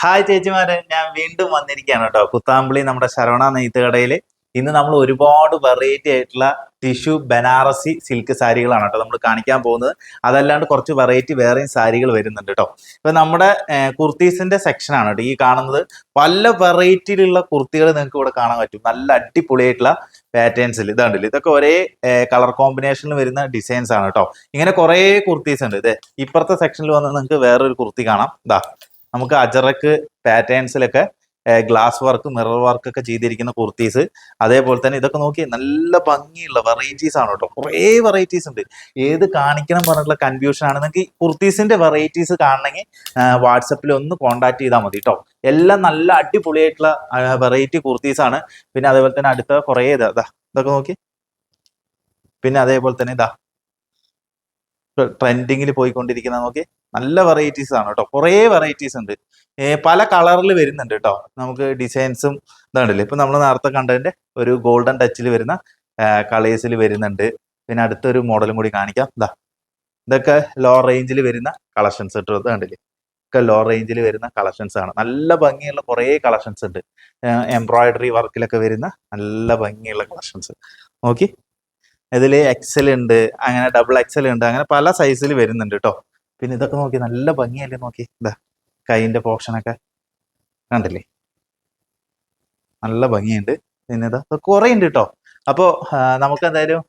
Hi ചേച്ചിമാരെ. ഞാൻ വീണ്ടും വന്നിരിക്കുകയാണ് കേട്ടോ. കുത്താമ്പിളി നമ്മുടെ ശരവണ നെയ്ത്ത് കടയിൽ ഇന്ന് നമ്മൾ ഒരുപാട് വെറൈറ്റി ആയിട്ടുള്ള ടിഷ്യൂ ബനാറസി സിൽക്ക് സാരികളാണ് കേട്ടോ നമ്മൾ കാണിക്കാൻ പോകുന്നത്. അതല്ലാണ്ട് കുറച്ച് വെറൈറ്റി വേറെയും സാരികൾ വരുന്നുണ്ട് കേട്ടോ. ഇപ്പം നമ്മുടെ കുർത്തീസിന്റെ സെക്ഷനാണ് കേട്ടോ ഈ കാണുന്നത്. പല വെറൈറ്റിയിലുള്ള കുർത്തികൾ നിങ്ങൾക്ക് ഇവിടെ കാണാൻ പറ്റും. നല്ല അടിപൊളിയായിട്ടുള്ള പാറ്റേൺസിൽ ഇതാണ്ടില്ല? ഇതൊക്കെ ഒരേ കളർ കോമ്പിനേഷനിൽ വരുന്ന ഡിസൈൻസ് ആണ് കേട്ടോ. ഇങ്ങനെ കുറേ കുർത്തീസ് ഉണ്ട്. ഇത് ഇപ്പുറത്തെ സെക്ഷനിൽ വന്ന് നിങ്ങൾക്ക് വേറൊരു കുർത്തി കാണാം. ഇതാ നമുക്ക് അജറക്ക് പാറ്റേൺസിലൊക്കെ ഗ്ലാസ് വർക്ക് മിറർ വർക്ക് ഒക്കെ ചെയ്തിരിക്കുന്ന കുർത്തീസ്. അതേപോലെ തന്നെ ഇതൊക്കെ നോക്കി നല്ല ഭംഗിയുള്ള വെറൈറ്റീസ് ആണ് കേട്ടോ. കുറേ വെറൈറ്റീസ് ഉണ്ട്. ഏത് കാണിക്കണം പറഞ്ഞിട്ടുള്ള കൺഫ്യൂഷൻ ആണ്. നിങ്ങൾക്ക് കുർത്തീസിന്റെ വെറൈറ്റീസ് കാണണമെങ്കിൽ വാട്സപ്പിൽ ഒന്ന് കോൺടാക്ട് ചെയ്താൽ മതി കേട്ടോ എല്ലാം നല്ല അടിപൊളിയായിട്ടുള്ള വെറൈറ്റി കുർത്തീസ് ആണ്. പിന്നെ അതേപോലെ തന്നെ അടുത്ത കുറേ ഇതാ ഇതാ, ഇതൊക്കെ നോക്കി പിന്നെ അതേപോലെ തന്നെ ഇതാ ട്രെൻഡിങ്ങിൽ പോയിക്കൊണ്ടിരിക്കുന്ന നോക്കി നല്ല വെറൈറ്റീസ് ആണ് കേട്ടോ കുറേ വെറൈറ്റീസ് ഉണ്ട്. പല കളറിൽ വരുന്നുണ്ട് കേട്ടോ നമുക്ക് ഡിസൈൻസും ഇതാണ്ടല്ലേ. ഇപ്പൊ നമ്മൾ നേരത്തെ കണ്ടതിന്റെ ഒരു ഗോൾഡൻ ടച്ചിൽ വരുന്ന കളേഴ്സിൽ വരുന്നുണ്ട്. പിന്നെ അടുത്തൊരു മോഡലും കൂടി കാണിക്കാം. ഇതാ ഇതൊക്കെ ലോ റേഞ്ചിൽ വരുന്ന കളക്ഷൻസ് കേട്ടോ ഇത് കണ്ടില്ലേ? ഒക്കെ ലോ റേഞ്ചിൽ വരുന്ന കളക്ഷൻസ് ആണ്. നല്ല ഭംഗിയുള്ള കുറേ കളക്ഷൻസ് ഉണ്ട്. എംബ്രോയിഡറി വർക്കിലൊക്കെ വരുന്ന നല്ല ഭംഗിയുള്ള കളക്ഷൻസ് നോക്കി. ഇതിൽ എക്സൽ ഉണ്ട് അങ്ങനെ ഡബിൾ എക്സൽ ഉണ്ട് അങ്ങനെ പല സൈസിൽ വരുന്നുണ്ട് കേട്ടോ പിന്നെ ഇതൊക്കെ നോക്കി നല്ല ഭംഗിയല്ലേ നോക്കി? ഇതാ കൈയിന്റെ പോർഷനൊക്കെ കണ്ടില്ലേ? നല്ല ഭംഗിയുണ്ട്. പിന്നെ ഇതാ കുറെ ഉണ്ട് കേട്ടോ അപ്പോ നമുക്ക് എന്തായാലും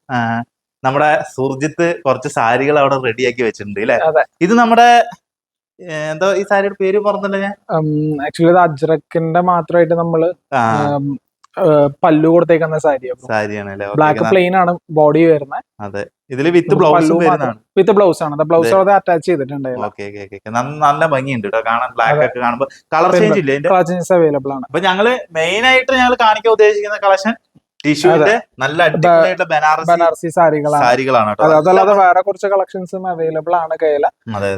നമ്മുടെ സുർജിത്ത് കുറച്ച് സാരികൾ അവിടെ റെഡിയാക്കി വെച്ചിട്ടുണ്ട് അല്ലെ ഇത് നമ്മുടെ എന്തോ ഈ സാരിയുടെ പേര് പറഞ്ഞില്ല ഞാൻ? ആക്ച്വലി അജ്രക്കിന്റെ മാത്രമായിട്ട് നമ്മൾ പല്ലു കൊടുത്തേക്കുന്ന സാരി സാരിയാണ് അല്ലേ ബ്ലാക്ക് പ്ലെയിൻ ആണ് ബോഡി വരുന്നത്. അതെ. ഇതിൽ വിത്ത് ബ്ലൗസും വിത്ത് ബ്ലൗസ് ആണ്. ബ്ലൗസ് അവിടെ അറ്റാച്ച് ചെയ്തിട്ടുണ്ട് നല്ല ഭംഗിയുണ്ട് കാണാൻ ബ്ലാക്ക് ഒക്കെ കാണുമ്പോൾ കളർ ചേഞ്ച് ഇല്ല അവൈലബിൾ ആണ്. അപ്പൊ ഞങ്ങൾ മെയിൻ ആയിട്ട് ഞങ്ങൾ കാണിക്കാൻ ഉദ്ദേശിക്കുന്ന കളക്ഷൻ നല്ല ബനാറസി സാരികളാണ്. അതല്ലാതെ വേറെ കുറച്ച് കളക്ഷൻസും അവൈലബിൾ ആണ് കയ്യിൽ.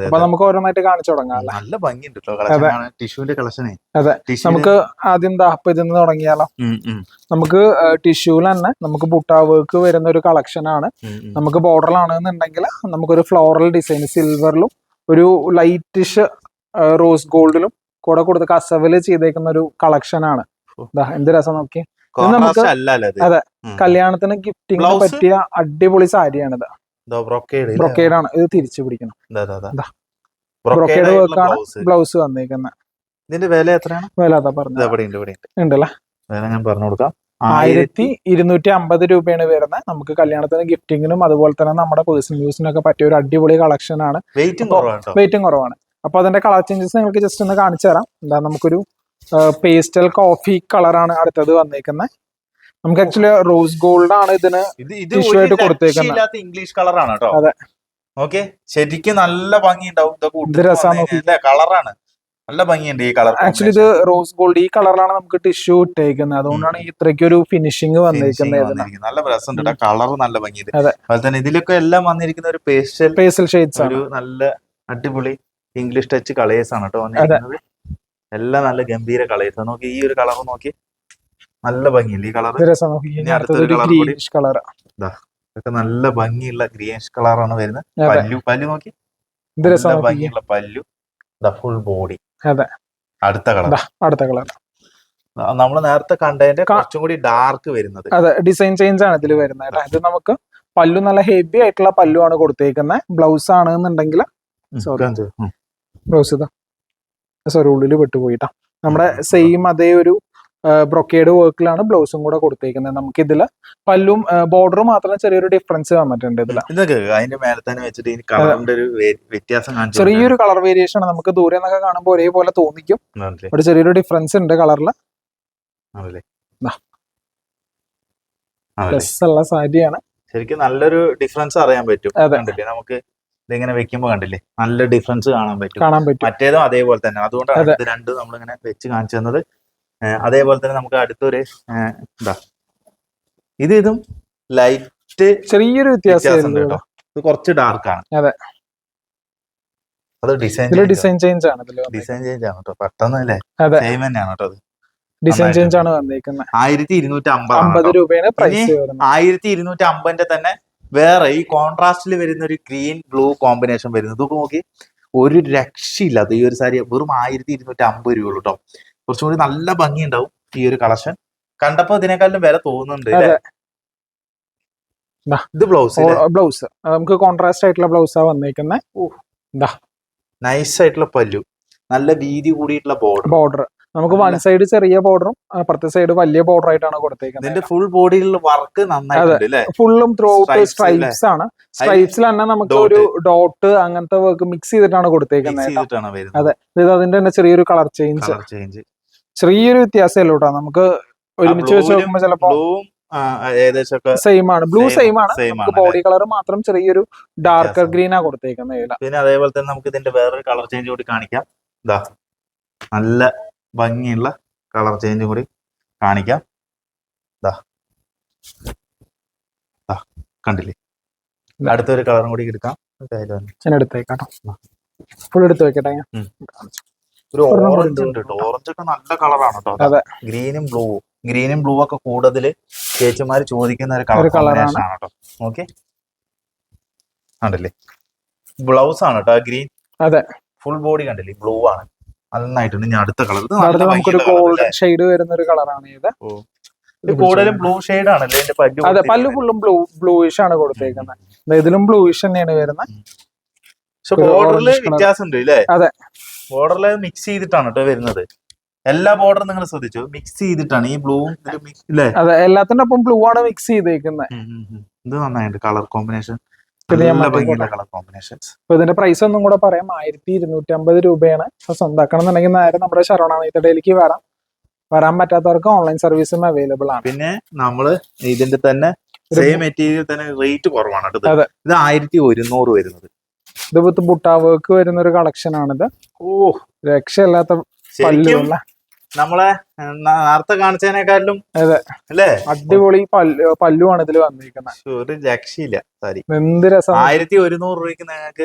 അപ്പൊ നമുക്ക് ഓരോന്നായിട്ട് കാണിച്ചു തുടങ്ങാം? നല്ല ഭംഗിയുണ്ട് ടിഷ്യൂന്റെ കളക്ഷനേ അതെ. നമുക്ക് ആദ്യം ദാ ഇതിൽ നിന്ന് തുടങ്ങിയാലോ? നമുക്ക് ടിഷ്യൂൽ തന്നെ നമുക്ക് ബുട്ടാവേക്ക് വരുന്ന ഒരു കളക്ഷൻ ആണ്. നമുക്ക് ബോർഡറിലാണെന്നുണ്ടെങ്കിൽ നമുക്കൊരു ഫ്ലോറൽ ഡിസൈൻ സിൽവറിലും ഒരു ലൈറ്റിഷ് റോസ് ഗോൾഡിലും കൂടെ കൊടുത്ത് കസവിൽ ചെയ്തേക്കുന്ന ഒരു കളക്ഷൻ ആണ്. എന്ത് രസം നോക്കി കോൺട്രാസ്റ്റ് നമുക്ക് അതെ. കല്യാണത്തിന് ഗിഫ്റ്റിംഗ് പറ്റിയ അടിപൊളി സാരിയാണിത് ബ്രോക്കേഡ് ആണ്. ഇത് തിരിച്ചു പിടിക്കണം. ബ്രോക്കേഡ് വർക്കാണ്. ബ്ലൗസ് വന്നേക്കുന്നത് ഇതിന്റെ വില എത്രയാണ്? വില അതാ പറഞ്ഞത്. ഉണ്ടല്ലേ? വില ഞാൻ പറഞ്ഞു കൊടുക്കാം. ആയിരത്തി ഇരുന്നൂറ്റി അമ്പത് രൂപയാണ് വരുന്നത്. നമുക്ക് കല്യാണത്തിന് ഗിഫ്റ്റിങ്ങിനും അതുപോലെ തന്നെ നമ്മുടെ പേഴ്സണൽ യൂസിനൊക്കെ പറ്റിയ ഒരു അടിപൊളി കളക്ഷൻ ആണ്. വെയിറ്റും കുറവാണ് വെയിറ്റും കുറവാണ്. അപ്പൊ അതിന്റെ കളർ ചേഞ്ചസ് നിങ്ങൾക്ക് ജസ്റ്റ് ഒന്ന് കാണിച്ചു തരാം എന്താ നമുക്കൊരു പേസ്റ്റൽ കോഫി കളറാണ് അടുത്തത് വന്നേക്കുന്നത് നമുക്ക് ആക്ച്വലി റോസ് ഗോൾഡ് ആണ് ഇതിന് ഇത് ഇത് ആയിട്ട് കൊടുത്തേക്കുന്നത് ഇംഗ്ലീഷ് കളറാണ് കേട്ടോ. അതെ. ഓക്കെ ശരിക്കും നല്ല ഭംഗി ഉണ്ടാവും ഇതൊക്കെ കളറാണ് നല്ല ഭംഗിയുണ്ട് ഈ കളർ ആക്ച്വലി ഇത് റോസ് ഗോൾഡ് ഈ കളറിലാണ് നമുക്ക് ടിഷ്യൂ ഇട്ടേക്കുന്നത് അതുകൊണ്ടാണ് ഈ ഇത്രയ്ക്ക് ഒരു ഫിനിഷിംഗ് വന്നിരിക്കുന്നത് നല്ല രസം കളർ നല്ല ഭംഗിയുണ്ട്. അതെ. അതുപോലെ തന്നെ ഇതിലൊക്കെ എല്ലാം വന്നിരിക്കുന്ന ഒരു പേസ്റ്റൽ പേസ്റ്റൽ ഷെയ്ഡ്സ് ആണ്. ഒരു നല്ല അടിപൊളി ഇംഗ്ലീഷ് ടച്ച് കളേഴ്സ് ആണ് കേട്ടോ വന്നിരിക്കുന്നത്. എല്ലാം നല്ല ഗംഭീര കളേഴ്സ് നോക്കി ഈ ഒരു കളർ നോക്കി. നല്ല ഭംഗിയില്ല ഈ കളർ അടുത്തൊരു കൂടി. ഇതൊക്കെ നല്ല ഭംഗിയുള്ള ഗ്രീനിഷ് കളറാണ് വരുന്നത്. പല്ലു പല്ലു നോക്കി. നല്ല ഭംഗിയുള്ള പല്ലു. ഫുൾ ബോഡി അതെ. അടുത്ത കളർ. ദാ, അടുത്ത കളർ. നമ്മൾ നേരത്തെ കണ്ടതിന്റെ കുറച്ചും കൂടി ഡാർക്ക് വരുന്നത്. അതെ ഡിസൈൻ ചേഞ്ച് ആണ് ഇതിൽ വരുന്നത് ഇത് നമുക്ക് പല്ലു നല്ല ഹെവി ആയിട്ടുള്ള പല്ലു ആണ് കൊടുത്തേക്കുന്നത്. ബ്ലൗസ് ആണ് എന്നുണ്ടെങ്കിൽ. ബ്ലൗസ് ഇതാ. സോറി ഉള്ളിൽ വിട്ടുപോയിട്ടാ നമ്മുടെ സെയിം അതേ ഒരു ബ്രൊക്കേഡ് വർക്കിലാണ് ബ്ലൗസും കൂടെ കൊടുത്തേക്കുന്നത്. നമുക്ക് ഇതിൽ പല്ലും ബോർഡർ മാത്രം ചെറിയൊരു ഡിഫറൻസ് വന്നിട്ടുണ്ട് ഇതിൽ. ഇതൊക്കെ അതിന്റെ മേലെ തന്നെ വെച്ചിട്ട് ഈ കളറിന്റെ ഒരു വ്യത്യാസം ചെറിയൊരു കളർ വേരിയേഷൻ ആണ് നമുക്ക് ദൂരെ നിന്നൊക്കെ കാണുമ്പോൾ ഒരേപോലെ തോന്നിക്കും? ഒരു ചെറിയൊരു ഡിഫറൻസ് ഉണ്ട് കളറിൽ? പ്ലസ് ഉള്ള സാരിയാണ്. ശരിക്കും നല്ലൊരു ഡിഫറൻസ് അറിയാൻ പറ്റും. നമുക്ക് ഇതിങ്ങനെ വെക്കുമ്പോ കണ്ടില്ലേ? നല്ല ഡിഫറൻസ് കാണാൻ പറ്റും. കാണാൻ പറ്റും. മറ്റേതും അതേപോലെ തന്നെ. അതുകൊണ്ടാണ് അതെ. ഇത് രണ്ടും നമ്മളിങ്ങനെ വെച്ച് കാണിച്ചു തന്നത്. അതേപോലെ തന്നെ നമുക്ക് അടുത്തൊരു എന്താ ഇതാ. ഇത് ലൈറ്റ് ചെറിയൊരു വ്യത്യാസം കേട്ടോ. ഇത് കുറച്ച് ഡാർക്കാണ് അതെ. അത് ഡിസൈൻ ഡിസൈൻ ചേഞ്ച് ആണ് ഡിസൈൻ ചേഞ്ച് ആണ് കേട്ടോ. പെട്ടെന്ന് അല്ലേ? സെയിം തന്നെയാണ് കേട്ടോ അത്. ഡിസൈൻ ചേഞ്ച് ആണ് വന്നേക്കുന്നത്. ആയിരത്തി ഇരുന്നൂറ്റി അമ്പത് രൂപയാണ് പ്രൈസ് ആയിരത്തി ഇരുന്നൂറ്റി അമ്പതിന്റെ തന്നെ വേറെ ഈ കോൺട്രാസ്റ്റിൽ വരുന്ന ഒരു ഗ്രീൻ ബ്ലൂ കോമ്പിനേഷൻ വരുന്നത്. ഇതൊക്കെ നോക്കി ഒരു രക്ഷയില്ല. അത് ഈ ഒരു സാരി വെറും ആയിരത്തി ഇരുന്നൂറ്റി അമ്പത് രൂപ കേട്ടോ കുറച്ചും കൂടി നല്ല ഭംഗി ഉണ്ടാവും ഈ ഒരു കളക്ഷൻ. കണ്ടപ്പോ ഇതിനേക്കാളും വില തോന്നുന്നുണ്ട്. ഇത് ബ്ലൗസ് ബ്ലൗസ് നമുക്ക് കോൺട്രാസ്റ്റ് ആയിട്ടുള്ള ബ്ലൗസാ വന്നേക്കുന്നത് നൈസ് ആയിട്ടുള്ള പല്ലു. നല്ല വീതി കൂടിയിട്ടുള്ള ബോർഡർ ബോർഡർ നമുക്ക് വൺ സൈഡ് ചെറിയ പൗഡറും അപ്പുറത്തെ സൈഡ് വലിയ ബോർഡർ ആയിട്ടാണ് കൊടുത്തേക്കുന്നത്. ഫുൾ ബോഡിയിലുള്ള വർക്ക് ഫുള്ളും ത്രൂ ഔട്ട് സ്ട്രൈപ്സ് ആണ്. സ്ട്രൈപ്സിൽ തന്നെ നമുക്ക് ഒരു ഡോട്ട് അങ്ങനത്തെ വർക്ക് മിക്സ് ചെയ്തിട്ടാണ് കൊടുത്തേക്കുന്നത് അതെ. ഇത് അതിന്റെ തന്നെ ചെറിയൊരു കളർ ചേഞ്ച് ചെറിയൊരു വ്യത്യാസമല്ലോ കേട്ടോ? നമുക്ക് ഒരുമിച്ച് വെച്ച് നോക്കുമ്പോ നോക്കുമ്പോൾ ചിലപ്പോ സെയിം ആണ്. ബ്ലൂ സെയിം ആണ്. നമുക്ക് ബോഡി കളർ മാത്രം ചെറിയൊരു ഡാർക്കർ. ഗ്രീൻ ആ കൊടുത്തേക്കുന്നത് പിന്നെ അതേപോലെ തന്നെ നമുക്ക് ഇതിന്റെ വേറൊരു കളർ ചേഞ്ച് കൂടി കാണിക്കാം. നല്ല ഭംഗിയുള്ള കളർ ചേഞ്ചും കൂടി കാണിക്കാം. ദാ. ദാ കണ്ടില്ലേ? അടുത്തൊരു കളറും കൂടി എടുക്കാം. ഞാൻ എടുത്തേക്കാട്ടോ ഫുൾ എടുത്ത് വെക്കട്ടെ ഒരു ഓറഞ്ച് ഉണ്ട് കേട്ടോ ഓറഞ്ച് ഒക്കെ നല്ല കളറാണ് കേട്ടോ ഗ്രീനും ബ്ലൂവും ഗ്രീനും ബ്ലൂ ഒക്കെ കൂടുതൽ ചേച്ചിമാര് ചോദിക്കുന്ന ഒരു കളർ. കോമ്പിനേഷൻ ആണ് കേട്ടോ ഓക്കെ കണ്ടില്ലേ? ബ്ലൗസ് ആണ് കേട്ടോ ഗ്രീൻ അതെ. ഫുൾ ബോഡി കണ്ടില്ലേ? ബ്ലൂ ആണ്. നന്നായിട്ടുണ്ട്. ഞാൻ അടുത്ത കളർ നമുക്കൊരു ഗോൾഡൻ ഷെയ്ഡ് വരുന്ന ഒരു കളറാണ് ഇത്. കൂടുതലും ബ്ലൂ ഷെയ്ഡ് ആണല്ലേ ഇതിന്റെ പല്ലു അതെ പല്ലു. ഫുള്ളും ബ്ലൂ ബ്ലൂയിഷ് ആണ് കൊടുത്തേക്കുന്നത്. ഇതിലും ബ്ലൂയിഷ് തന്നെയാണ് വരുന്നത്. പക്ഷെ ബോർഡറിൽ. ഉണ്ട് അല്ലേ അതെ. ബോർഡറിൽ മിക്സ് ചെയ്തിട്ടാണ് കേട്ടോ വരുന്നത്. എല്ലാ ബോർഡറും നിങ്ങൾ ശ്രദ്ധിച്ചു? മിക്സ് ചെയ്തിട്ടാണ് ഈ ബ്ലൂവും അതെ എല്ലാത്തിന്റെ ഒപ്പം ബ്ലൂ ആണ് മിക്സ് ചെയ്തേക്കുന്നത്. ഇത് നന്നായിട്ട് കളർ കോമ്പിനേഷൻ ഇതിന്റെ പ്രൈസ് ഒന്നും കൂടെ പറയാം. ആയിരത്തി ഇരുന്നൂറ്റി അമ്പത് രൂപയാണ്. അപ്പൊ സ്വന്തമാക്കണം എന്നുണ്ടെങ്കിൽ നേരെ നമ്മുടെ ശരവണ നെയ്ത്തടയിലേക്ക് വരാം. വരാൻ പറ്റാത്തവർക്ക് ഓൺലൈൻ സർവീസും അവൈലബിൾ ആണ്. പിന്നെ നമ്മൾ ഇതിന്റെ തന്നെ സെയിം മെറ്റീരിയൽ തന്നെ റേറ്റ് കുറവാണ് ഇത്. ആയിരത്തി ഒരുന്നൂറ് വരുന്നത്. ഇത് വിത്ത് ബുട്ടാ വർക്ക് വരുന്ന ഒരു കളക്ഷൻ ആണിത്. ഓ രക്ഷയില്ലാത്ത പല്ലുള്ള നമ്മളെ നേരത്തെ കാണിച്ചതിനെക്കാട്ടിലും അതെ. അല്ലേ? അടിപൊളി പല്ലു പല്ലുവാണ് ഇതിൽ വന്നിരിക്കുന്നത് ഒരു രക്ഷയില്ല. സാരി എന്ത് രസം. ആയിരത്തി ഒരുന്നൂറ് രൂപയ്ക്ക് നിങ്ങൾക്ക്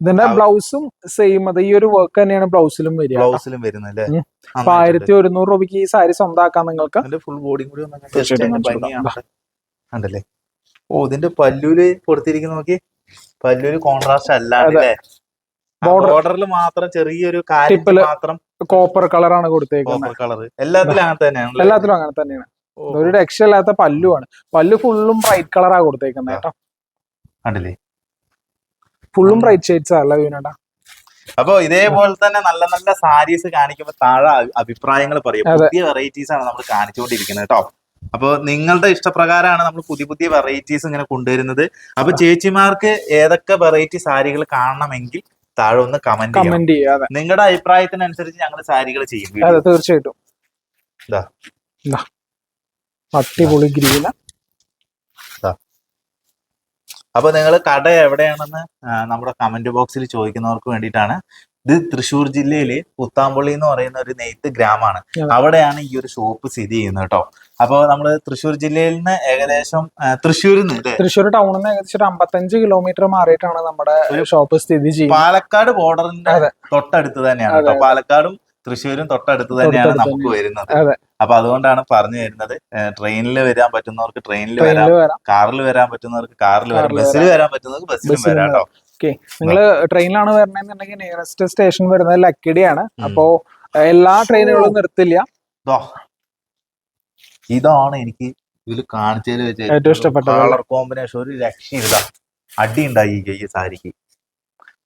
ഇതിന്റെ ബ്ലൗസും സെയിം അത് ഈ ഒരു വർക്ക് തന്നെയാണ് ബ്ലൗസിലും വരിക ബ്ലൗസിലും വരുന്നത് ഉം. അപ്പൊ ആയിരത്തി ഒരുന്നൂറ് രൂപയ്ക്ക് ഈ സാരി സ്വന്തമാക്കാം നിങ്ങൾക്ക്. ഫുൾ ബോഡി കൂടി കണ്ടല്ലേ? ഓ ഇതിന്റെ പല്ലൂൽ കൊടുത്തിരിക്കുന്ന നോക്കി പല്ലൂര് കോൺട്രാസ്റ്റ്. അല്ലേ? Border- ബോർഡറിൽ മാത്രം ചെറിയൊരു ടിപ്പിൽ മാത്രം കോപ്പർ കളറാണ് കൊടുത്തേക്കുന്നത്. കളർ എല്ലാത്തിലും അങ്ങനെ തന്നെയാണ് എല്ലാത്തിലും അങ്ങനെ തന്നെയാണ്. ഒരു രക്ഷയില്ലാത്ത പല്ലുവാണ്. പല്ലു ഫുള്ളും ബ്രൈറ്റ് കളറാ കൊടുത്തേക്കുന്നത് കേട്ടോ. കണ്ടില്ലേ? ഫുള്ളും ബ്രൈറ്റ് ഷെയ്ഡ്സ് അല്ല വീണേട്ടാ? അപ്പൊ ഇതേപോലെ തന്നെ നല്ല നല്ല സാരീസ് കാണിക്കുമ്പോൾ താഴെ അഭിപ്രായങ്ങൾ പറയും. പുതിയ വെറൈറ്റീസ് ആണ് നമ്മൾ കാണിച്ചുകൊണ്ടിരിക്കുന്നത് കേട്ടോ. അപ്പൊ നിങ്ങളുടെ ഇഷ്ടപ്രകാരമാണ് നമ്മൾ പുതിയ പുതിയ വെറൈറ്റീസ് ഇങ്ങനെ കൊണ്ടുവരുന്നത്. അപ്പൊ ചേച്ചിമാർക്ക് ഏതൊക്കെ വെറൈറ്റി സാരികൾ കാണണമെങ്കിൽ താഴെ ഒന്ന് കമന്റ് കമന്റ് ചെയ്യാം നിങ്ങളുടെ അഭിപ്രായത്തിനനുസരിച്ച് ഞങ്ങൾ സാരികൾ ചെയ്യും അതെ. തീർച്ചയായിട്ടും. അടിപൊളി ഗ്രീന. അപ്പൊ നിങ്ങൾ കട എവിടെയാണെന്ന് നമ്മുടെ കമന്റ് ബോക്സിൽ ചോദിക്കുന്നവർക്ക് വേണ്ടിയിട്ടാണ് ഇത് തൃശ്ശൂർ ജില്ലയിൽ പുത്താമ്പള്ളി എന്ന് പറയുന്ന ഒരു നെയ്ത്ത് ഗ്രാമമാണ് അവിടെയാണ് ഈ ഒരു ഷോപ്പ് സ്ഥിതി ചെയ്യുന്നത് കേട്ടോ അപ്പൊ നമ്മൾ തൃശ്ശൂർ ജില്ലയിൽ നിന്ന് ഏകദേശം തൃശ്ശൂരിൽ നിന്ന് തൃശ്ശൂർ ടൗണിൽ നിന്ന് ഏകദേശം ഒരു അമ്പത്തഞ്ച് കിലോമീറ്റർ മാറിയിട്ടാണ് നമ്മുടെ ഷോപ്പ് സ്ഥിതി ചെയ്യുന്നത്. പാലക്കാട് ബോർഡറിന്റെ തൊട്ടടുത്ത് തന്നെയാണ് കേട്ടോ പാലക്കാടും തൃശ്ശൂരും തൊട്ടടുത്ത് തന്നെയാണ് നമുക്ക് വരുന്നത്. അപ്പൊ അതുകൊണ്ടാണ് പറഞ്ഞു വരുന്നത് ട്രെയിനിൽ വരാൻ പറ്റുന്നവർക്ക് ട്രെയിനിൽ വരാം കാറിൽ വരാൻ പറ്റുന്നവർക്ക് കാറിൽ വരാം ബസ്സിൽ വരാൻ പറ്റുന്നവർക്ക് ബസ്സിലും വരാം കേട്ടോ ഓക്കെ നിങ്ങൾ ട്രെയിനിലാണ് വരണമെന്നുണ്ടെങ്കിൽ നിയറസ്റ്റ് സ്റ്റേഷൻ വരുന്നത് ലക്കിടിയാണ്. അപ്പോ എല്ലാ ട്രെയിനുകളും നിർത്തില്ല. ഇതാണ് എനിക്ക് ഇതിൽ കാണിച്ചതിൽ വെച്ച് ഏറ്റവും ഇഷ്ടപ്പെട്ട കളർ കോമ്പിനേഷൻ ഒരു രക്ഷയില്ല അടി ഉണ്ടായി ഈ സാരിക്ക്.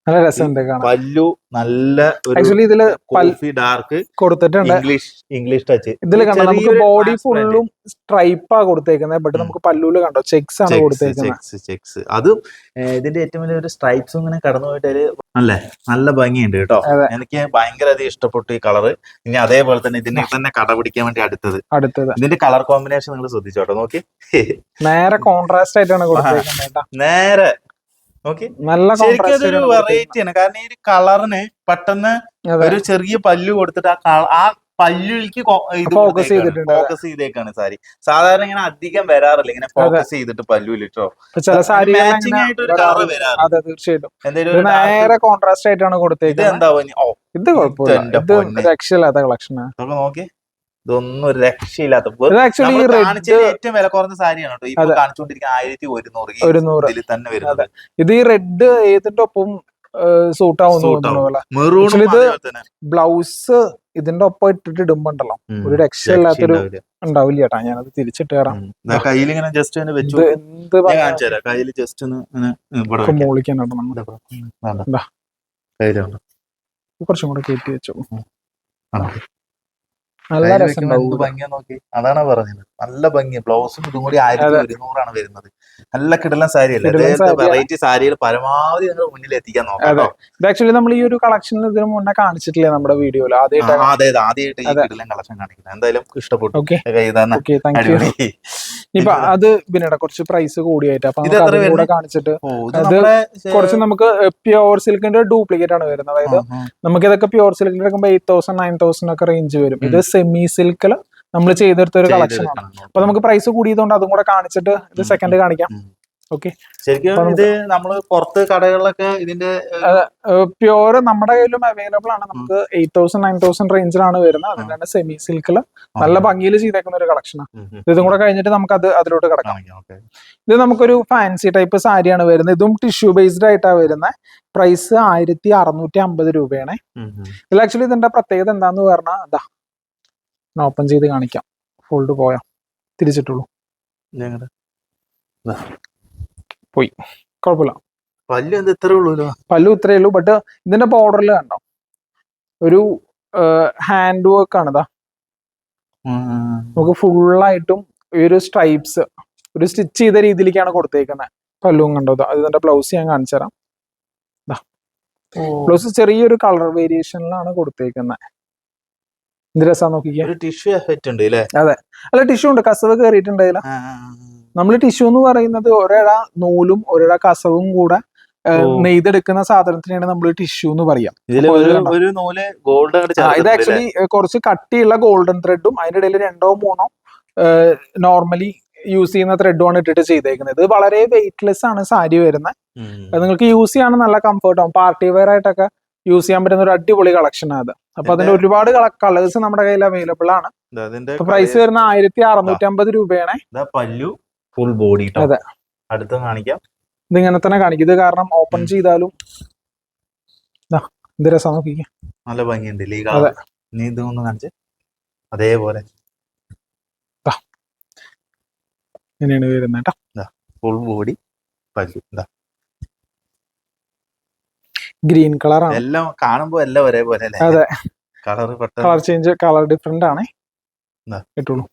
നല്ല രസമുണ്ട് പല്ലു നല്ല ആക്ച്വലി ഇതിൽ കോഫി ഡാർക്ക് കൊടുത്തിട്ടുണ്ട്. ഇംഗ്ലീഷ് ഇംഗ്ലീഷ് ടച്ച് ഇതിൽ കണ്ടോ നമുക്ക് ബോഡി ഫുള്ളും സ്ട്രൈപ്പാ കൊടുത്തേക്കുന്നത്. ബട്ട്. നമുക്ക് പല്ലൂൽ കണ്ടോ ചെക്സ് ആണ് കൊടുത്തേക്കുന്നത്. ചെക്സ് അതും ഇതിന്റെ ഏറ്റവും വലിയ ഒരു സ്ട്രൈപ്സ് ഇങ്ങനെ കടന്നു പോയിട്ട് അല്ലേ? നല്ല ഭംഗിയുണ്ട് കേട്ടോ. എനിക്ക് ഭയങ്കര അധികം ഇഷ്ടപ്പെട്ടു ഈ കളറ് ഇനി അതേപോലെ തന്നെ ഇതിനെ തന്നെ കട പിടിക്കാൻ വേണ്ടി അടുത്തത്. അടുത്തത്. ഇതിന്റെ കളർ കോമ്പിനേഷൻ നിങ്ങൾ ശ്രദ്ധിച്ചോട്ടോ നോക്കി. നേരെ കോൺട്രാസ്റ്റ് ആയിട്ടാണ് കൊടുത്തേക്കുന്നത് നേരെ നോക്കി നല്ല ശരിക്കും അതൊരു വെറൈറ്റി ആണ്. കാരണം ഈ ഒരു കളറിന് പെട്ടെന്ന് ഒരു ചെറിയ പല്ലു കൊടുത്തിട്ട് ആ ആ പല്ലുകൾക്ക് ഫോക്കസ് ചെയ്തിട്ടുണ്ട്, ഫോക്കസ് ചെയ്തേക്കാണ് സാരി. സാധാരണ ഇങ്ങനെ അധികം വരാറില്ല. ഇങ്ങനെ ഫോക്കസ് ചെയ്തിട്ട് പല്ലു ഇട്ടോ? ഇപ്പൊ ചില സാരി മാച്ചിങ് ആയിട്ട് ഒരു കളർ വരാറ് അതെ തീർച്ചയായിട്ടും. എന്തെങ്കിലും നേരെ കോൺട്രാസ്റ്റ് ആയിട്ടാണ് ഇത് കൊടുത്തേക്കുന്നത് എന്താവും ഓ ഇത് കുഴപ്പമില്ല. ഇത്. രക്ഷയില്ലാത്ത കളക്ഷനാണ് ഇതൊക്കെ നോക്കി ഇതൊന്നും ഒരു രക്ഷയില്ലാത്ത ഏറ്റവും വില കുറഞ്ഞ സാരിയാണ് കേട്ടോ. ഇപ്പൊ കാണിച്ചുകൊണ്ടിരിക്കുന്ന ആയിരത്തി ഒരുന്നൂറ് ഒരുന്നൂറ്. ഇതിൽ തന്നെ വരുന്നത്. ഇത് ഈ റെഡ് ഏതിന്റെ ഒപ്പം സൂട്ട് ആവുന്ന ഇത് ബ്ലൗസ് ഇതിന്റെ ഒപ്പം ഇട്ടിട്ട് ഇടുമ്പോണ്ടല്ലോ. ഒരു രക്ഷയില്ലാത്തൊരു. ഉണ്ടാവില്ല ചേട്ടാ ഞാനത് തിരിച്ചിട്ട് കയറാം കയ്യിൽ ഇങ്ങനെ ജസ്റ്റ് എന്ത് തരാം. കയ്യിൽ ജസ്റ്റ്. കയ്യിലുണ്ട്. കുറച്ചും കൂടെ കയറ്റി വെച്ചു? നല്ല രസം ഭംഗിയാ നോക്കി? അതാണ് പറഞ്ഞത്. നല്ല ഭംഗി ബ്ലൗസും ഇതും കൂടി ആയിരത്തി ഒരുന്നൂറാണ് വരുന്നത്. നല്ല കിടലൻ സാരി അല്ലേ? വെറൈറ്റി സാരികൾ പരമാവധി നിങ്ങൾ മുന്നിൽ എത്തിക്കാൻ നോക്കാം. ആക്ച്വലി നമ്മൾ ഈ ഒരു കളക്ഷൻ ഇതിന് മുന്നേ കാണിച്ചിട്ടില്ല നമ്മുടെ വീഡിയോയിൽ? ആദ്യമായിട്ട് അതെ അതെ. ആദ്യമായിട്ട് ഈ. കിടലൻ കളക്ഷൻ കാണിക്കുന്നത്. എന്തായാലും ഇഷ്ടപ്പെട്ടു. ഓക്കെ ഇപ്പൊ അത് പിന്നീട് കുറച്ച് പ്രൈസ് കൂടിയായിട്ട്. അപ്പൊ കൂടെ കാണിച്ചിട്ട് അത് കുറച്ച് നമുക്ക് പ്യുവർ സിൽക്കിന്റെ ഡ്യൂപ്ലിക്കേറ്റ് ആണ് വരുന്നത്. അതായത്. നമുക്ക് ഇതൊക്കെ പ്യുവർ സിൽക്കിൽ എടുക്കുമ്പോൾ എയ്റ്റ് തൗസൻഡ് നയൻ തൗസൻഡ് ഒക്കെ റേഞ്ച് വരും. ഇത് സെമി സിൽക്കിൽ നമ്മൾ ചെയ്തെടുത്ത ഒരു ആണ്. അപ്പൊ നമുക്ക് പ്രൈസ് കൂടിയതുകൊണ്ട് അതും കൂടെ കാണിച്ചിട്ട് ഇത് സെക്കൻഡ് കാണിക്കാം. ഓക്കെ. ശരിക്കും ഇത് നമ്മൾ പുറത്ത് കടകളിലൊക്കെ ഇതിന്റെ പ്യുവർ നമ്മുടെ കയ്യിലും അവൈലബിൾ ആണ്. നമുക്ക് എയ്റ്റ് തൗസൻഡ് നയൻ തൗസൻഡ് റേഞ്ചിലാണ് വരുന്നത്. അതിലാണ് സെമി സിൽക്കിൽ നല്ല ഭംഗിയിൽ ചെയ്തേക്കുന്ന ഒരു കളക്ഷനാണ്. ഇതും കൂടെ കഴിഞ്ഞിട്ട് നമുക്ക് അത് അതിലോട്ട് കിടക്കാം. ഇത് നമുക്കൊരു ഫാൻസി ടൈപ്പ് സാരിയാണ് വരുന്നത്. ഇതും ടിഷ്യൂ ബേസ്ഡ് ആയിട്ടാണ് വരുന്നത്. പ്രൈസ് ആയിരത്തി അറുന്നൂറ്റി അമ്പത് രൂപയാണ്. ഇതിൽ ആക്ച്വലി ഇതിന്റെ പ്രത്യേകത എന്താന്ന് പറഞ്ഞാൽ അതാ ഓപ്പൺ ചെയ്ത് കാണിക്കാം. ഫോൾഡ് പോയാ. തിരിച്ചിട്ടുള്ളൂ. ഞങ്ങടെ കുഴപ്പമില്ല പല്ല് എന്ത് ഇത്രേ ഉള്ളൂ പല്ലു ഇത്രയേ ഉള്ളൂ. ബട്ട് ഇതിന്റെ ബോർഡറിൽ കണ്ടോ? ഒരു ഹാൻഡ് വർക്ക് ആണ് ഇതാ നമുക്ക് ഫുള്ളായിട്ടും ഈ ഒരു സ്ട്രൈപ്സ് ഒരു സ്റ്റിച്ച് ചെയ്ത രീതിയിലേക്കാണ് കൊടുത്തേക്കുന്നത് പല്ലും കണ്ടോ? അത് ഇതിന്റെ ബ്ലൗസ് ഞാൻ കാണിച്ചു തരാം. ബ്ലൗസ് ചെറിയൊരു കളർ വേരിയേഷനിലാണ് കൊടുത്തേക്കുന്നത് എന്ത് രസാ നോക്കിക്കേ. ടിഷ്യൂ എഫക്റ്റ് ഉണ്ട് അതെ. അല്ല ടിഷ്യൂ ഉണ്ട്. കസവ് കയറിയിട്ടുണ്ടായില്ല നമ്മൾ ടിഷ്യൂ എന്ന് പറയുന്നത് ഒരേഴ നൂലും ഒരേഴ കസവും കൂടെ നെയ്തെടുക്കുന്ന സാധനത്തിനാണ് നമ്മൾ ടിഷ്യൂ എന്ന് പറയാം. ഇത് ആക്ച്വലി കുറച്ച് കട്ടിയുള്ള ഗോൾഡൻ ത്രെഡും അതിന്റെ ഇടയിൽ രണ്ടോ മൂന്നോ നോർമലി യൂസ് ചെയ്യുന്ന ത്രെഡുമാണ് ഇട്ടിട്ട് ചെയ്തേക്കുന്നത്. ഇത് വളരെ വെയിറ്റ്ലെസ് ആണ് സാരി വരുന്നത് നിങ്ങൾക്ക് യൂസ് ചെയ്യാൻ നല്ല കംഫർട്ട് ആവും. പാർട്ടി വെയർ ആയിട്ടൊക്കെ യൂസ് ചെയ്യാൻ പറ്റുന്ന ഒരു അടിപൊളി കളക്ഷൻ ആണ് അത്. അപ്പൊ അതിന്റെ ഒരുപാട് കളേഴ്സ് നമ്മുടെ കയ്യിൽ അവൈലബിൾ ആണ്. പ്രൈസ് വരുന്ന ആയിരത്തി അറുന്നൂറ്റി അമ്പത് രൂപയാണ്. പല്ലു. ഫുൾ ബോഡി അതെ. അടുത്ത് കാണിക്കാം. ഇത് ഇങ്ങനെ തന്നെ കാണിക്കും. ഇത് കാരണം ഓപ്പൺ ചെയ്താലും ഇത് രസം നോക്കിക്കേ നല്ല ഭംഗിയുണ്ട് അതെ. നീ ഇതൊന്ന് കാണിച്ച്. അതേപോലെ. ഇങ്ങനെയാണ് വരുന്നത് കേട്ടോ ഫുൾ ബോഡി പല്ലു. ഇതാ ഗ്രീൻ കളറാണ് എല്ലാം കാണുമ്പോ എല്ലാം ഒരേപോലെ അല്ലേ? അതെ. Colour colour change colour different ആണ്. ഇട്ടുള്ളൂ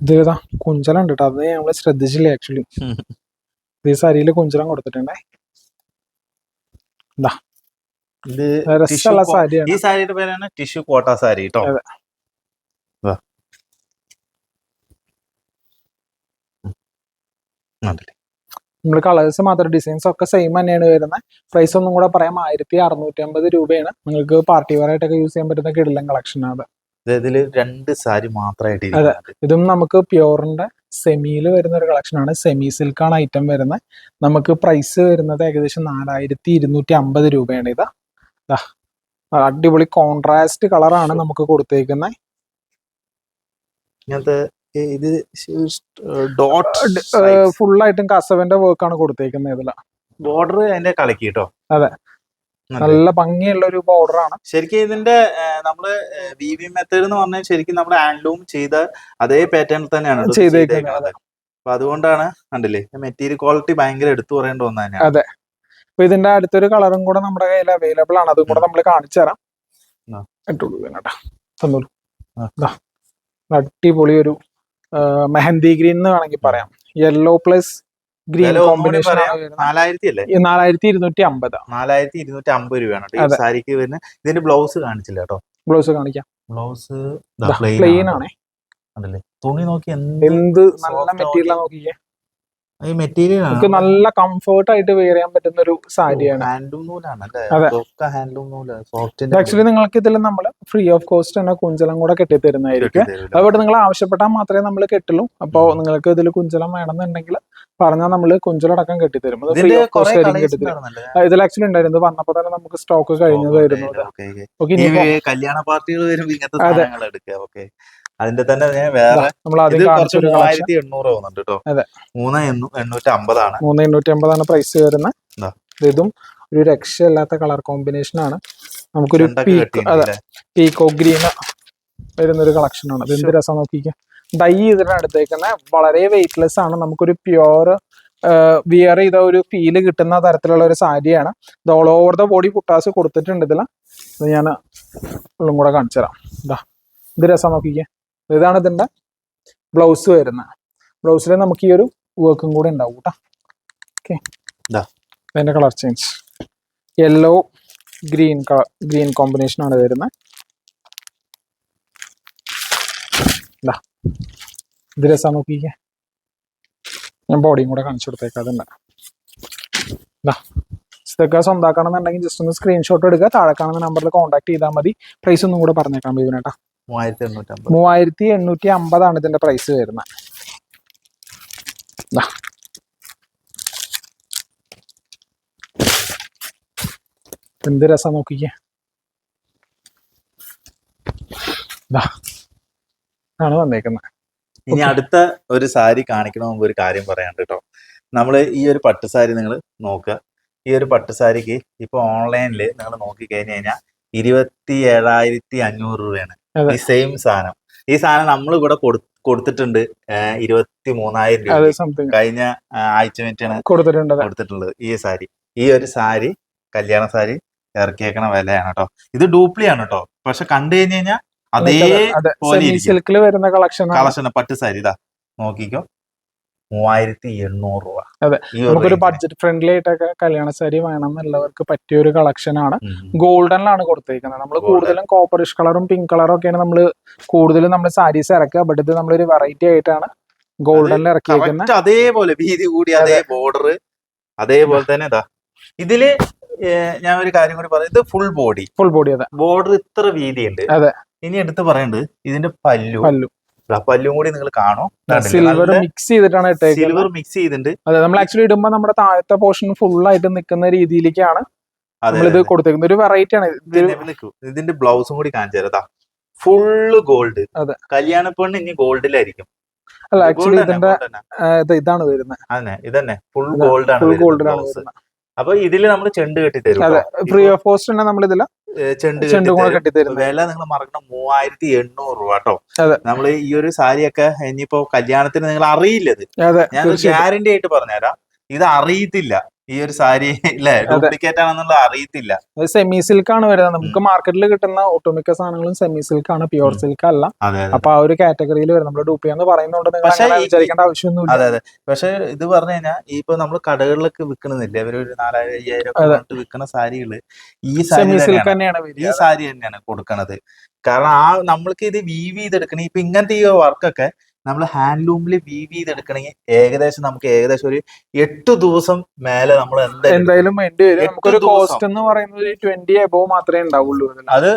ഇത് ഏതാ കുഞ്ചലം ഉണ്ട് കേട്ടോ അത് നമ്മൾ ശ്രദ്ധിച്ചില്ല ആക്ച്വലി ഈ സാരിയിൽ കുഞ്ചലം കൊടുത്തിട്ടുണ്ടേ? ഇത്. രസമുള്ള സാരിയാണ്. ഈ സാരിയുടെ പേരാണ് ടിഷ്യൂ കോട്ട സാരി കേട്ടോ അതെ. നമ്മൾ കളേഴ്സ് മാത്രം ഡിസൈൻസ് ഒക്കെ സെയിം തന്നെയാണ് വരുന്നത് പ്രൈസ് ഒന്നും കൂടെ പറയാം ആയിരത്തി അറുന്നൂറ്റി അമ്പത് രൂപയാണ്. നിങ്ങൾക്ക് പാർട്ടി വെയർ ആയിട്ടൊക്കെ യൂസ് ചെയ്യാൻ പറ്റുന്ന കിടിലൻ കളക്ഷൻ ആണ് ഇതിൽ രണ്ട് സാരി മാത്രമായിട്ട് അതെ. ഇതും നമുക്ക് പ്യോറിന്റെ സെമിയിൽ വരുന്ന ഒരു കളക്ഷൻ ആണ് സെമി സിൽക്കാണ് ഐറ്റം വരുന്നത് നമുക്ക് പ്രൈസ് വരുന്നത് ഏകദേശം നാലായിരത്തി ഇരുന്നൂറ്റി അമ്പത് രൂപയാണ് ഇത്. അടിപൊളി കോൺട്രാസ്റ്റ് കളറാണ് നമുക്ക് കൊടുത്തേക്കുന്നത് ഇങ്ങനത്തെ ഇത് ഡോട്ട് ഫുൾ കസവന്റെ കസവിന്റെ വർക്ക് ആണ് കൊടുത്തേക്കുന്നത് ഇതിൽ. ബോർഡർ അതിന്റെ കളക്കി കേട്ടോ അതെ. നല്ല. ഭംഗിയുള്ള ഒരു ബോർഡർ ആണ് ശരിക്കും ഇതിന്റെ നമ്മൾ വി വി മെത്തേഡ് എന്ന് പറഞ്ഞാൽ ശരിക്കും നമ്മൾ ഹാൻഡ്ലൂം ചെയ്ത അതേ പാറ്റേണിൽ തന്നെയാണ് ചെയ്തേക്കുന്നത്. അപ്പൊ അതുകൊണ്ടാണ് കണ്ടില്ലേ മെറ്റീരിയൽ ക്വാളിറ്റി ഭയങ്കര എടുത്തു പറയേണ്ട ഒന്ന് തന്നെയാണ് അതെ. അപ്പൊ ഇതിന്റെ അടുത്തൊരു കളറും കൂടെ നമ്മുടെ കയ്യിൽ അവൈലബിൾ ആണ് അതും കൂടെ നമ്മൾ കാണിച്ചു തരാം ആ. ഇട്ടോളൂ കേട്ടോ തന്നോളൂ ആ. ദാ, അടിപൊളി ഒരു മെഹന്തി ഗ്രീൻ എന്ന് വേണമെങ്കിൽ പറയാം യെല്ലോ പ്ലസ് ഗ്രീൻ കോമ്പിനേഷൻ നാലായിരത്തി അല്ലേ ഈ നാലായിരത്തി ഇരുന്നൂറ്റി അമ്പത് നാലായിരത്തി ഇരുന്നൂറ്റി അമ്പത് രൂപയാണ് സാരിക്ക് വരുന്ന. ഇതിന്റെ ബ്ലൗസ് കാണിച്ചില്ല കേട്ടോ. ബ്ലൗസ് കാണിക്കാം. ബ്ലൗസ് പ്ലെയിൻ ആണേ. അതല്ലേ? തുണി നോക്കി എന്ത് നല്ല മെറ്റീരിയൽ നോക്കിയേ നോക്കിക്കേ. ഈ മെറ്റീരിയൽ നമുക്ക് നല്ല കംഫർട്ട് ആയിട്ട് വെയർ ചെയ്യാൻ പറ്റുന്ന ഒരു സാരിയാണ്. ഹാൻഡ്ലൂം നൂലാണ് ഹാൻഡ്ലൂം നൂൽ. സോഫ്റ്റ് ആക്ച്വലി നിങ്ങൾക്ക് ഇതിൽ നമ്മൾ ഫ്രീ ഓഫ് കോസ്റ്റ് തന്നെ കുഞ്ചലം കൂടെ കെട്ടിത്തരുന്നതായിരിക്കും. അതുകൊണ്ട് നിങ്ങൾ ആവശ്യപ്പെട്ടാൽ മാത്രമേ നമ്മൾ കെട്ടുള്ളൂ അപ്പോൾ നിങ്ങൾക്ക് ഇതിൽ കുഞ്ചലം വേണമെന്നുണ്ടെങ്കിൽ പറഞ്ഞാൽ നമ്മൾ കുഞ്ചലടക്കം കെട്ടിത്തരും. അത് ഫ്രീ ഓഫ് കോസ്റ്റ് ആയിരിക്കും കെട്ടിത്തരും? ഇതിൽ ആക്ച്വലി ഉണ്ടായിരുന്നു. വന്നപ്പോൾ തന്നെ നമുക്ക് സ്റ്റോക്ക് കഴിഞ്ഞതായിരുന്നു. കല്യാണ പാർട്ടികൾ വരുമ്പോൾ അതെ. അതിന്റെ തന്നെ ഞാൻ വേറെ ഇത് കുറച്ച് മൂവായിരത്തി എണ്ണൂറ് പോകുന്നുണ്ട് കേട്ടോ. മൂന്ന് എണ്ണൂ- എണ്ണൂറ്റി അമ്പതാണ് മൂന്ന് എണ്ണൂറ്റി അമ്പതാണ് പ്രൈസ് വരുന്നത് ഇതാ. ഒരു രക്ഷയില്ലാത്ത കളർ കോമ്പിനേഷൻ ആണ്. നമുക്കൊരു പീകോ പീക്ക് അതെ. പീക്കോ ഗ്രീൻ വരുന്ന ഒരു കളക്ഷൻ ആണ്. അത് എന്ത് രസം നോക്കിക്കാം. ഡൈ ചെയ്തിട്ടാണ് എടുത്തേക്കുന്നത് വളരെ വെയിറ്റ്ലെസ് ആണ്. നമുക്കൊരു പ്യുവർ വിയർ ചെയ്ത ഒരു ഫീൽ കിട്ടുന്ന തരത്തിലുള്ള ഒരു സാരിയാണ്. ഇത് ഓൾ ഓവർ ദ ബോഡി പുട്ടാസ് കൊടുത്തിട്ടുണ്ട് ഇതിൽ അത് ഞാൻ ഉള്ളും കൂടെ കാണിച്ചു തരാം ഇതാ. ഇത് രസം നോക്കിക്കേ. ഇതാണ് ഇതിന്റെ ബ്ലൗസ് വരുന്നത്. ബ്ലൗസിൽ നമുക്ക് ഈ ഒരു വർക്കും കൂടെ ഉണ്ടാവും കേട്ടോ okay colour change yellow green colour green combination ആണ് വരുന്നത്. ഇതാ ഇത് രസം നോക്കിക്കേ. ഞാൻ ബോഡിയും കൂടെ കാണിച്ചു കൊടുത്തേക്കാം അതുണ്ട് ഇതാ ഇതൊക്കെ സ്വന്താക്കണമെന്നുണ്ടെങ്കിൽ ജസ്റ്റ് ഒന്ന് സ്ക്രീൻഷോട്ട് എടുക്കുക. താഴെ കാണുന്ന നമ്പറിൽ കോൺടാക്ട് ചെയ്താൽ മതി. പ്രൈസ് ഒന്നും കൂടെ പറഞ്ഞേക്കാം ബീവിനേട്ടാ മൂവായിരത്തി എണ്ണൂറ്റി അമ്പത് മൂവായിരത്തി എണ്ണൂറ്റി അമ്പതാണ് ഇതിന്റെ പ്രൈസ് വരുന്നത്. എന്ത് രസം നോക്കിക്കേ. ആണ് വന്നേക്കുന്നത് ഇനി അടുത്ത ഒരു സാരി കാണിക്കണ മുമ്പ് ഒരു കാര്യം പറയാണ്ട് കേട്ടോ നമ്മൾ ഈ ഒരു പട്ട് സാരി നിങ്ങൾ നോക്കുക ഈ ഒരു പട്ട് സാരിക്ക് ഇപ്പൊ ഓൺലൈനിൽ നിങ്ങൾ നോക്കി കഴിഞ്ഞു കഴിഞ്ഞാൽ ഇരുപത്തി ഏഴായിരത്തി അഞ്ഞൂറ് രൂപയാണ്. ഈ സെയിം സാധനം ഈ സാധനം നമ്മൾ ഇവിടെ കൊടുത്തിട്ടുണ്ട് ഇരുപത്തി മൂന്നായിരം രൂപ കഴിഞ്ഞ ആഴ്ച കൊടുത്തിട്ടുണ്ട് കൊടുത്തിട്ടുള്ളത് ഈ സാരി. ഈ ഒരു സാരി കല്യാണ സാരി ഇറക്കിയേക്കണ വിലയാണ് കേട്ടോ ഇത് ഡ്യൂപ്ലിയാണ് കേട്ടോ പക്ഷെ കണ്ടു കഴിഞ്ഞു കഴിഞ്ഞാൽ അതേ പോലെ കളക്ഷൻ കളക്ഷൻ പട്ട് സാരി ഇതാ. നോക്കിക്കോ. മൂവായിരത്തി എണ്ണൂറ് രൂപ. അതെ. നമുക്കൊരു ബഡ്ജറ്റ് ഫ്രണ്ട്ലി ആയിട്ടൊക്കെ കല്യാണ സാരി വേണം എന്നുള്ളവർക്ക് പറ്റിയ ഒരു കളക്ഷൻ ആണ് ഗോൾഡനിലാണ് കൊടുത്തേക്കുന്നത്. നമ്മൾ കൂടുതലും കോപ്പറിഷ് കളറും പിങ്ക് കളറും ഒക്കെയാണ് നമ്മൾ കൂടുതലും നമ്മൾ സാരീസ് ഇറക്കുക. ബട്ട് ഇത് നമ്മളൊരു വെറൈറ്റി ആയിട്ടാണ് ഗോൾഡനിൽ ഇറക്കിയിരിക്കുന്നത്. അതേപോലെ വീതി കൂടി അതേ ബോർഡർ അതേപോലെ തന്നെ ഇതാ. ഇതിൽ ഞാൻ ഒരു കാര്യം കൂടി പറയാം. ഇത് ഫുൾ ബോഡി ഫുൾ ബോഡി അതെ. ബോർഡർ ഇത്ര വീതിയുണ്ട്. അതെ. ഇനി എടുത്ത് പറയേണ്ടത് ഇതിന്റെ പല്ലു. പല്ലു. പല്ലും കൂടി നിങ്ങൾ കാണോ. സിൽവർ മിക്സ് ചെയ്തിട്ടാണ് സിൽവർ മിക്സ് ചെയ്തിട്ടുണ്ട് അതെ നമ്മൾ ആക്ച്വലി ഇടുമ്പോ നമ്മുടെ താഴത്തെ പോർഷൻ ഫുൾ ആയിട്ട് നിൽക്കുന്ന രീതിയിലേക്കാണ് നമ്മളിത് കൊടുത്തേക്കുന്നത്. ഒരു വെറൈറ്റി ആണ്. ഇതിന്റെ ബ്ലൗസും കൂടി കാണിച്ചു തരാം ഫുള്ള് ഗോൾഡ് അതെ. കല്യാണ പെണ്ണ് ഇനി ഗോൾഡിലായിരിക്കും അല്ല ആക്ച്വലി ഇതിന്റെ ഇതാണ് വരുന്നത്. അതെ ഇതന്നെ ഫുൾ ഗോൾഡ് ആണ് ഗോൾഡിലാണ് വരുന്നത്. അപ്പൊ ഇതിൽ നമ്മൾ ചെണ്ട് കെട്ടി തരും അതെ. കേട്ടോ. ഫ്രീ ഇപ്പൊ, ഓഫ് കോസ്റ്റ് തന്നെ നമ്മൾ ഇതിൽ ചെണ്ട് ചെണ്ടും കെട്ടി തരും വില നിങ്ങൾ മറക്കണം. മൂവായിരത്തി എണ്ണൂറ് രൂപ കേട്ടോ നമ്മൾ നമ്മൾ ഈ ഒരു സാരിയൊക്കെ ഇനിയിപ്പോ കല്യാണത്തിന് നിങ്ങൾ അറിയില്ലത്. ഞാൻ ഗ്യാരണ്ടി ആയിട്ട് പറഞ്ഞുതരാം. ഇത് അറിയത്തില്ല. ഈ ഒരു സാരി ഇല്ലേ? ഡ്യൂപ്ലിക്കേറ്റ് ആണെന്നുള്ള അറിയത്തില്ല. സെമി സിൽക്ക് ആണ് വരുന്നത്. നമുക്ക് മാർക്കറ്റിൽ കിട്ടുന്ന ഒട്ടുമിക്ക സാധനങ്ങളും സെമി സിൽക്ക് ആണ് പ്യുവർ സിൽക്ക് അല്ല. അപ്പൊ ആ ഒരു കാറ്റഗറിയിൽ വരും. നമ്മൾ ഡൂപ്പ് എന്ന് ഈ- വിചാരിക്കേണ്ട ആവശ്യമൊന്നും അതെ അതെ. പക്ഷെ ഇത് പറഞ്ഞു കഴിഞ്ഞാൽ ഇപ്പൊ നമ്മൾ കടകളിലൊക്കെ വിൽക്കണമെന്നില്ല ഇവർ ഒരു നാലായിരം അയ്യായിരം വിൽക്കുന്ന സാരികൾ ഈ സെമി സിൽക്ക് തന്നെയാണ്. തന്നെയാണ് ഈ സാരി തന്നെയാണ് കൊടുക്കണത്. കാരണം ആ നമ്മൾക്ക് ഇത് വീവ് ചെയ്തെടുക്കണേ ഇപ്പൊ ഇങ്ങനത്തെ ഈ വർക്കൊക്കെ നമ്മൾ ഹാൻഡ്ലൂമിൽ വീവ് ചെയ്തെടുക്കണമെങ്കിൽ ഏകദേശം നമുക്ക് ഏകദേശം ഒരു എട്ട് ദിവസം മേലെ നമ്മൾ എന്തായാലും നമുക്കൊരു കോസ്റ്റ് എന്ന് പറയുന്നത് ഒരു ട്വന്റി എബോ മാത്രമേ ഉണ്ടാവുള്ളൂ. അത്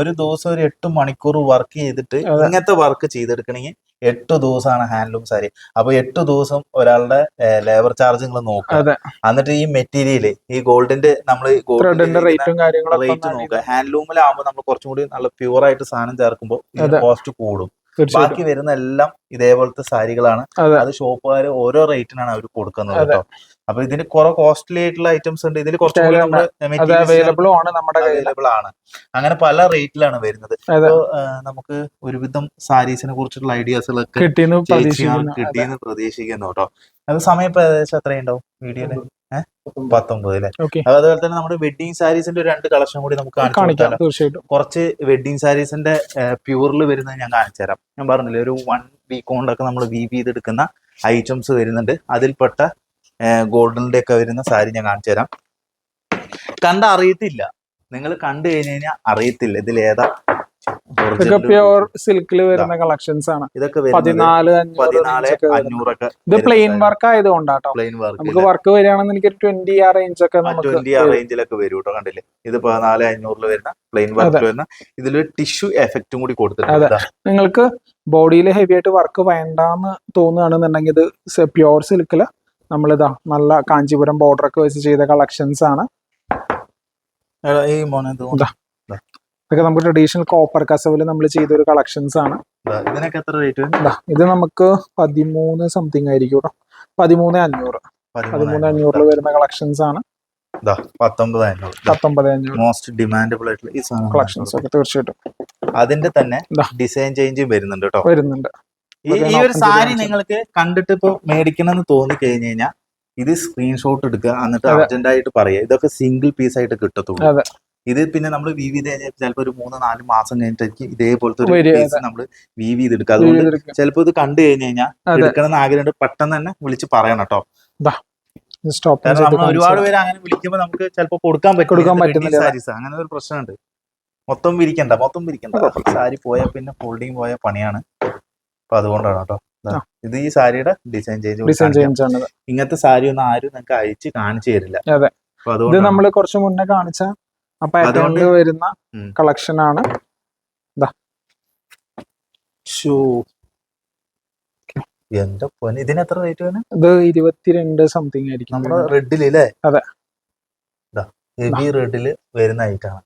ഒരു ദിവസം ഒരു എട്ട് മണിക്കൂർ വർക്ക് ചെയ്തിട്ട്. ഇങ്ങനത്തെ വർക്ക് ചെയ്തെടുക്കണമെങ്കിൽ എട്ട് ദിവസമാണ് ഹാൻഡ്ലൂം സാരി. അപ്പൊ എട്ട് ദിവസം ഒരാളുടെ ലേബർ ചാർജ് നിങ്ങൾ നോക്കുക. എന്നിട്ട് ഈ മെറ്റീരിയൽ ഈ ഗോൾഡിന്റെ നമ്മൾ ഗോൾഡിന്റെ റേറ്റും റേറ്റ് നോക്കുക. ഹാൻഡ്ലൂമിലാകുമ്പോൾ നമ്മൾ കുറച്ചും കൂടി നല്ല പ്യൂർ ആയിട്ട് സാധനം ചേർക്കുമ്പോൾ കോസ്റ്റ് കൂടും. ബാക്കി വരുന്ന എല്ലാം ഇതേപോലത്തെ സാരികളാണ്. അത്. ഷോപ്പുകാർ ഓരോ റേറ്റിനാണ് അവർ കൊടുക്കുന്നത്. കേട്ടോ. അപ്പൊ ഇതിന് കുറെ കോസ്റ്റ്ലി ആയിട്ടുള്ള ഐറ്റംസ് ഉണ്ട്. ഇതിൽ അത് ആണ് നമ്മുടെ അവൈലബിൾ ആണ്. അങ്ങനെ പല റേറ്റിലാണ് വരുന്നത്. നമുക്ക് ഒരുവിധം സാരീസിനെ കുറിച്ചുള്ള ഐഡിയാസുകളൊക്കെ കിട്ടിയെന്ന് പ്രതീക്ഷിക്കുന്നു. കേട്ടോ. അത് സമയം ഇപ്പൊ ഏകദേശം എത്രയുണ്ടാവും? വീഡിയോയിൽ പത്തൊമ്പത്. അല്ലെ? അതുപോലെ തന്നെ നമ്മുടെ വെഡിങ് സാരീസിന്റെ രണ്ട് കളക്ഷൻ കൂടി നമുക്ക് കാണിക്കാം തീർച്ചയായിട്ടും. കുറച്ച് വെഡിങ് സാരീസിന്റെ പ്യൂറിൽ വരുന്നത് ഞാൻ കാണിച്ചു തരാം. ഞാൻ പറഞ്ഞില്ലേ ഒരു വൺ വീക്ക് കൊണ്ടൊക്കെ നമ്മൾ വീവ് ചെയ്തെടുക്കുന്ന ഐറ്റംസ് വരുന്നുണ്ട്. അതിൽപ്പെട്ട ഗോൾഡിന്റെ ഒക്കെ വരുന്ന സാരി ഞാൻ കാണിച്ചു തരാം. കണ്ട അറിയത്തില്ല നിങ്ങൾ കണ്ടു കഴിഞ്ഞു കഴിഞ്ഞാൽ അറിയത്തില്ല ഇതിൽ ഏതാ ഇതൊക്കെ പ്യൂർ പ്യുവർ സിൽക്കിൽ വരുന്ന കളക്ഷൻസ് ആണ്. ഇതൊക്കെ പതിനാല്. അഞ്ഞൂറൊക്കെ ഇത് പ്ലെയിൻ വർക്ക് ആയതുകൊണ്ടാട്ടോ. പ്ലെയിൻ നമുക്ക് വർക്ക് വർക്ക് വരികയാണെന്ന് എനിക്ക് ട്വന്റി ആ റേഞ്ച് ഒക്കെ നമുക്ക് ട്വന്റി ആ റേഞ്ചിലൊക്കെ വരും കേട്ടോ കണ്ടില്ലേ? ഇത് പതിനാല് അഞ്ഞൂറിൽ വരുന്ന പ്ലെയിൻ വർക്ക് വരുന്ന ഇതിലൊരു ടിഷ്യൂ എഫക്റ്റും കൂടി കൊടുത്തിട്ടുണ്ട്. നിങ്ങൾക്ക് ബോഡിയിൽ ഹെവി ആയിട്ട് വർക്ക് വേണ്ടാന്ന് തോന്നുകയാണെന്നുണ്ടെങ്കിൽ ഇത് പ്യുവർ സിൽക്കിൽ നമ്മളിതാ നല്ല കാഞ്ചീപുരം ബോർഡർ ഒക്കെ വെച്ച് ചെയ്ത കളക്ഷൻസ് ആണ്. ഈ മോനെ. ഇതൊക്കെ നമുക്ക് ട്രഡീഷണൽ കോപ്പർ കസവിൽ നമ്മൾ ചെയ്ത ഒരു കളക്ഷൻസ് ആണ് ഇതിനൊക്കെ എത്ര റേറ്റ് ഇത് നമുക്ക് പതിമൂന്ന് സംതിങ് ആയിരിക്കും കേട്ടോ പതിമൂന്ന് അഞ്ഞൂറ്. പതിമൂന്ന് അഞ്ഞൂറിൽ വരുന്ന കളക്ഷൻസ് ആണ്. മോസ്റ്റ് ഡിമാൻഡബിൾ ആയിട്ടുള്ള ഈ കളക്ഷൻസ് ഒക്കെ തീർച്ചയായിട്ടും. അതിന്റെ തന്നെ ഡിസൈൻ ചേഞ്ചും വരുന്നുണ്ട് കേട്ടോ വരുന്നുണ്ട്. ഈ ഒരു സാരി നിങ്ങൾക്ക് കണ്ടിട്ട് ഇപ്പൊ മേടിക്കണം എന്ന് തോന്നി കഴിഞ്ഞു കഴിഞ്ഞാൽ ഇത് സ്ക്രീൻഷോട്ട് എടുക്കുക എന്നിട്ട് അർജന്റ് ആയിട്ട് പറയുക. ഇതൊക്കെ സിംഗിൾ പീസ് ആയിട്ട് കിട്ടത്തുള്ളൂ. അതെ. ഇത് പിന്നെ നമ്മൾ വി വിത് കഴിഞ്ഞാൽ ചിലപ്പോൾ ഒരു മൂന്ന് നാല് മാസം കഴിഞ്ഞിട്ടായിരിക്കും ഇതേപോലത്തെ ഒരു കേസ് നമ്മൾ വി വി ഇത് എടുക്കുക അതുകൊണ്ട്. ചിലപ്പോൾ ഇത് കണ്ടു കഴിഞ്ഞു കഴിഞ്ഞാൽ. എടുക്കണം എന്ന് ആഗ്രഹമുണ്ട്. പെട്ടെന്ന് തന്നെ വിളിച്ച് പറയണം കേട്ടോ സ്റ്റോപ്പ് കാരണം നമ്മൾ ഒരുപാട് പേര് അങ്ങനെ വിളിക്കുമ്പോൾ നമുക്ക് ചിലപ്പോൾ കൊടുക്കാൻ പറ്റും. സാരീസ് അങ്ങനെ ഒരു പ്രശ്നമുണ്ട്. മൊത്തം വിരിക്കണ്ട മൊത്തം വിരിക്കണ്ട. സാരി പോയാൽ പിന്നെ ഫോൾഡിങ് പോയ പണിയാണ്. അപ്പൊ അതുകൊണ്ടാണ് കേട്ടോ ഇത് ഈ സാരിയുടെ ഡിസൈൻ ചേഞ്ച് ഇങ്ങനത്തെ സാരി ഒന്നും ആരും നിങ്ങൾക്ക് അയച്ച് കാണിച്ചു തരില്ല. ഇത് അതുകൊണ്ട് നമ്മൾ കുറച്ച് മുന്നേ കാണിച്ച ആ പാറ്റേണിൽ വരുന്ന. കളക്ഷൻ ആണ് എന്റെ പൊന്നെ ഇതിന് എത്ര റേറ്റ് വേണം ഇത് ഇരുപത്തിരണ്ട് സംതിങ് ആയിരിക്കും നമ്മുടെ റെഡിൽ അല്ലേ? അതെ. ഹെവി റെഡിൽ വരുന്ന ഐറ്റാണ്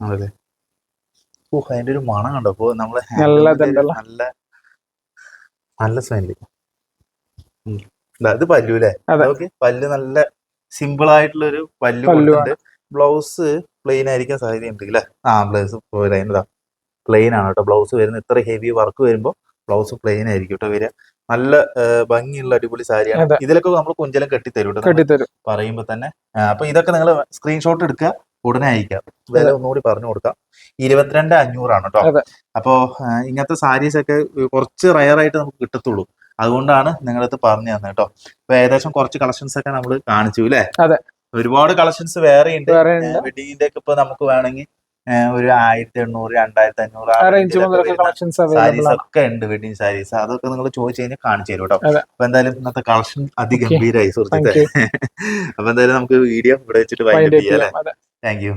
ആണല്ലേ ഓ അതിന്റെ ഒരു മണം കണ്ടോ? അപ്പൊ നമ്മൾ നല്ല നല്ല സ്മെല്ല് ഇത് പല്ലു അല്ലേ? പല്ല് നല്ല സിമ്പിൾ ആയിട്ടുള്ള ഒരു പല്ലു പല്ലുവാണ്. ബ്ലൗസ് പ്ലെയിൻ ആയിരിക്കാൻ സാധ്യതയുണ്ട് അല്ലേ ആ ബ്ലൗസ് പ്ലെയിൻ ആണ് കേട്ടോ ബ്ലൗസ് വരുന്ന ഇത്ര ഹെവി വർക്ക് വരുമ്പോൾ ബ്ലൗസ് പ്ലെയിൻ ആയിരിക്കും കേട്ടോ വരിക. നല്ല ഭംഗിയുള്ള അടിപൊളി സാരിയാണ്. ഇതിലൊക്കെ നമ്മൾ കുഞ്ചലം കെട്ടിത്തരും കേട്ടോ പറയുമ്പോൾ തന്നെ. അപ്പൊ ഇതൊക്കെ നിങ്ങൾ സ്ക്രീൻഷോട്ട് എടുക്കുക ഉടനെ അയക്കാം വില ഒന്നുകൂടി പറഞ്ഞു കൊടുക്കാം. ഇരുപത്തിരണ്ട് അഞ്ഞൂറാണ് കേട്ടോ. അപ്പോ ഇങ്ങനത്തെ സാരീസ് ഒക്കെ കുറച്ച് റയർ ആയിട്ട് നമുക്ക് കിട്ടത്തുള്ളൂ. അതുകൊണ്ടാണ് നിങ്ങളത് പറഞ്ഞു തന്നെ കേട്ടോ ഇപ്പൊ ഏകദേശം കുറച്ച് കളക്ഷൻസ് ഒക്കെ നമ്മൾ കാണിച്ചു അല്ലേ അതെ. ഒരുപാട് കളക്ഷൻസ് വേറെ ഉണ്ട്. വെഡിങ്ങിന്റെ ഒക്കെ ഇപ്പൊ നമുക്ക് വേണമെങ്കിൽ ഒരു ആയിരത്തി എണ്ണൂറ് രണ്ടായിരത്തി അഞ്ഞൂറ് സാരീസ് ഒക്കെ ഉണ്ട് വെഡിങ് സാരീസ് അതൊക്കെ നിങ്ങൾ ചോദിച്ചു കഴിഞ്ഞാൽ കാണിച്ചു തരും കേട്ടോ. അപ്പൊ എന്തായാലും ഇന്നത്തെ കളക്ഷൻ. അതിഗംഭീരായി സുഹൃത്തുക്കളെ അപ്പൊ എന്തായാലും നമുക്ക് വീഡിയോ ഇവിടെ വെച്ചിട്ട് വൈകിട്ട് ചെയ്യാം അല്ലേ? Thank you